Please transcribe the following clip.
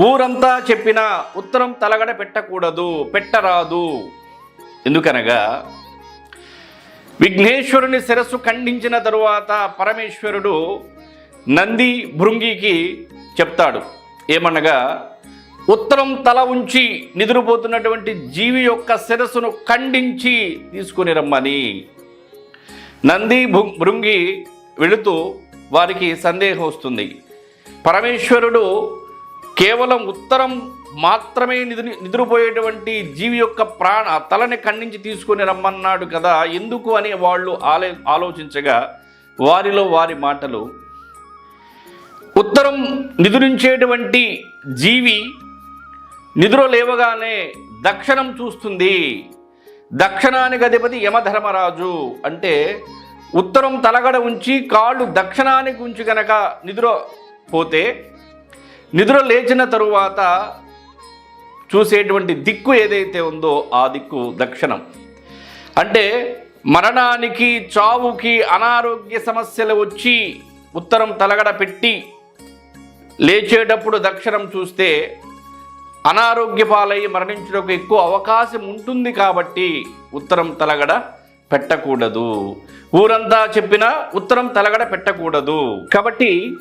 ఊరంతా చెప్పిన ఉత్తరం తలగడ పెట్టకూడదు పెట్టరాదు. ఎందుకనగా విఘ్నేశ్వరుని శిరస్సు ఖండించిన తరువాత పరమేశ్వరుడు నంది భృంగికి చెప్తాడు. ఏమనగా ఉత్తరం తల ఉంచి నిద్రపోతున్నటువంటి జీవి యొక్క శిరస్సును ఖండించి తీసుకుని రమ్మని. నంది భృంగి వెళుతూ వారికి సందేహం వస్తుంది. పరమేశ్వరుడు కేవలం ఉత్తరం మాత్రమే నిద్ర నిద్రపోయేటువంటి జీవి యొక్క ప్రాణ తలని ఖండించి తీసుకొని రమ్మన్నాడు కదా ఎందుకు అని వాళ్ళు ఆలో ఆలోచించగా వారిలో వారి మాటలు ఉత్తరం నిద్రించేటువంటి జీవి నిద్ర లేవగానే దక్షిణం చూస్తుంది. దక్షిణానికి అధిపతి యమధర్మరాజు అంటే ఉత్తరం తలగడ ఉంచి కాళ్ళు దక్షిణానికి ఉంచి గనక నిద్ర పోతే నిద్ర లేచిన తరువాత చూసేటువంటి దిక్కు ఏదైతే ఉందో ఆ దిక్కు దక్షిణం. అంటే మరణానికి చావుకి అనారోగ్య సమస్యలు వచ్చి ఉత్తరం తలగడ పెట్టి లేచేటప్పుడు దక్షిణం చూస్తే అనారోగ్య పాలై మరణించడానికి ఎక్కువ అవకాశం ఉంటుంది కాబట్టి ఉత్తరం తలగడ పెట్టకూడదు. ఊరంతా చెప్పినా ఉత్తరం తలగడ పెట్టకూడదు. కాబట్టి